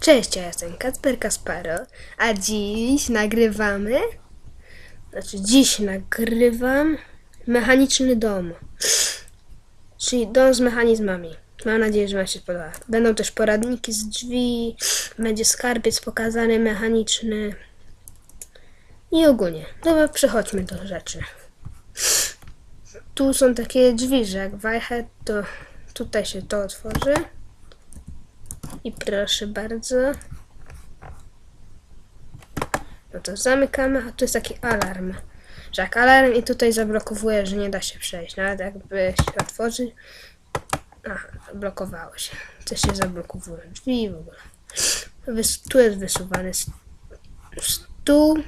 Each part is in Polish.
Cześć, ja jestem Kacper Kasparo, a dziś nagrywamy, znaczy dziś nagrywam mechaniczny dom, czyli dom z mechanizmami. Mam nadzieję, że Wam się podoba. Będą też poradniki z drzwi, będzie skarbiec pokazany mechaniczny i ogólnie. Dobra, przechodźmy do rzeczy. Tu są takie drzwi, że jak wajchę, to tutaj się to otworzy. I proszę bardzo. No to zamykamy, a tu jest taki alarm. Że jak alarm i tutaj zablokowuje, że nie da się przejść. Nawet jakby się otworzy. Aha, zablokowało się. Coś się zablokowuje. Drzwi w ogóle. Wys- tu jest wysuwany stół.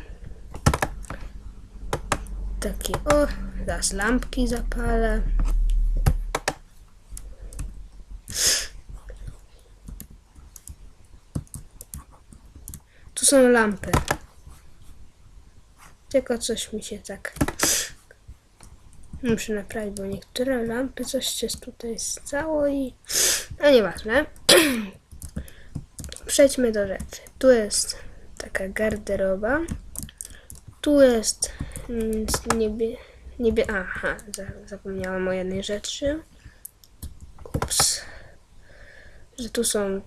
Taki o, zaraz lampki zapalę. Są lampy. Tylko coś mi się tak. Muszę naprawić, bo niektóre lampy coś się tutaj stało i. No nieważne. Przejdźmy do rzeczy. Tu jest taka garderoba. Tu jest mm, niebie. niebie aha, za- zapomniałam o jednej rzeczy. Ups że tu są e,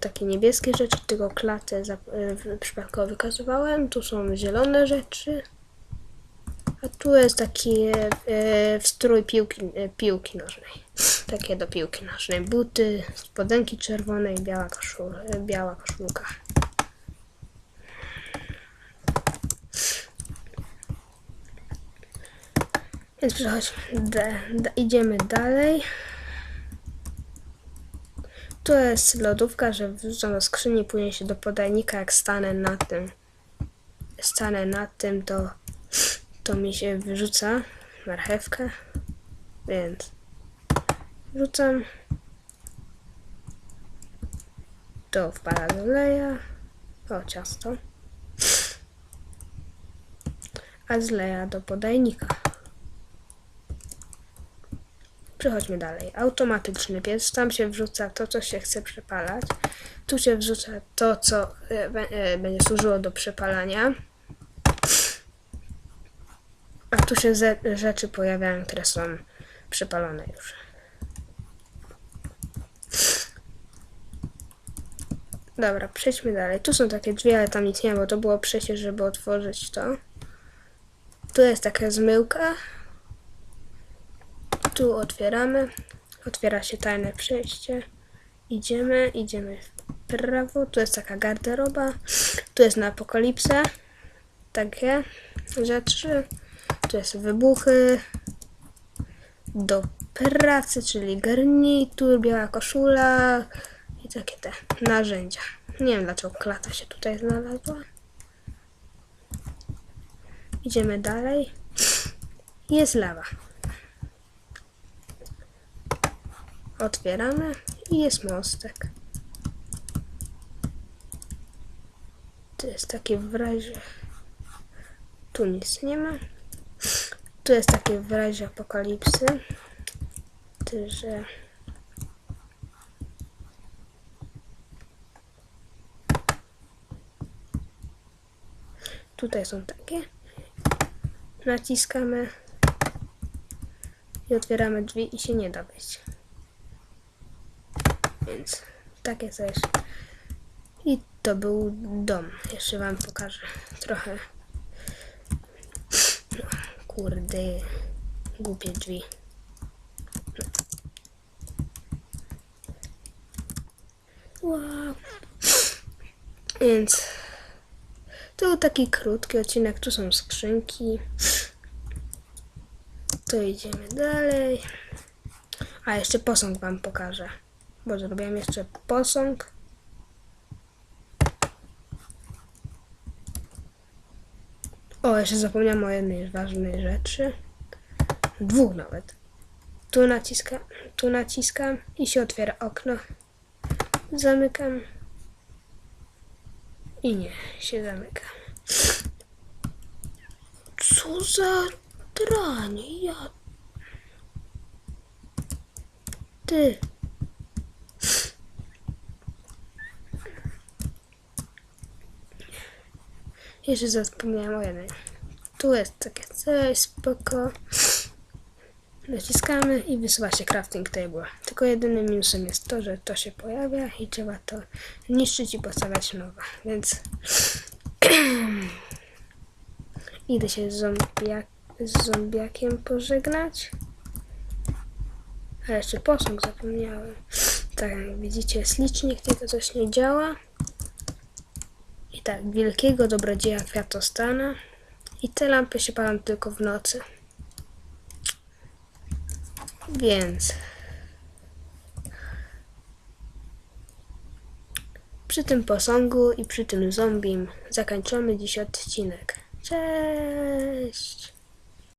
takie niebieskie rzeczy, tylko klatę za, e, przypadkowo wykazywałem. Tu są zielone rzeczy. A tu jest taki e, e, strój piłki, piłki nożnej. Takie do piłki nożnej. Buty, spodenki czerwone i biała, koszul, biała koszulka. Więc przechodźmy, da, da, idziemy dalej. Tu jest lodówka, że wrzucam do skrzyni, później się do podajnika, jak stanę na tym, stanę na tym, to, to mi się wyrzuca marchewkę, więc wrzucam, to wpada do leja, o ciasto, a z leja do podajnika. Przechodźmy dalej. Automatyczny piec. Tam się wrzuca to, co się chce przepalać. Tu się wrzuca to, co e, e, będzie służyło do przepalania. A tu się ze- rzeczy pojawiają, które są przepalone już. Dobra, przejdźmy dalej. Tu są takie drzwi, ale tam nic nie ma, bo to było przejście, żeby otworzyć to. Tu jest taka zmyłka. Tu otwieramy. Otwiera się tajne przejście. Idziemy, idziemy w prawo. Tu jest taka garderoba. Tu jest na apokalipsę. Takie rzeczy. Tu jest wybuchy. Do pracy, czyli garnitur, biała koszula i takie te narzędzia. Nie wiem dlaczego klata się tutaj znalazła. Idziemy dalej. Jest lawa. Otwieramy i jest mostek. To jest takie w razie. Tu nic nie ma. Tu jest takie w razie apokalipsy. Ty, że. Tutaj są takie. Naciskamy i otwieramy drzwi i się nie da wejść. Więc takie coś. I to był dom. Jeszcze wam pokażę trochę. No, kurde, głupie drzwi. Wow. Więc to był taki krótki odcinek. Tu są skrzynki. To idziemy dalej. A jeszcze posąg wam pokażę. Bo zrobiłem jeszcze posąg. O, jeszcze zapomniałem o jednej ważnej rzeczy. Dwóch nawet. Tu naciskam, tu naciskam i się otwiera okno. Zamykam. I nie, się zamyka. Co za dranie, ja... Ty. Jeszcze zapomniałem o jednej. Tu jest takie coś, spoko. Naciskamy i wysuwa się crafting table. Tylko jedynym minusem jest to, że to się pojawia i trzeba to niszczyć i postawiać nowe. Więc idę się z, zombiak z zombiakiem pożegnać. A jeszcze posąg zapomniałem. Tak jak widzicie jest licznik, tylko coś nie działa. Tak, wielkiego dobrodzieja kwiatostana. I te lampy się palą tylko w nocy. Więc przy tym posągu i przy tym zombim zakończymy dziś odcinek. Cześć!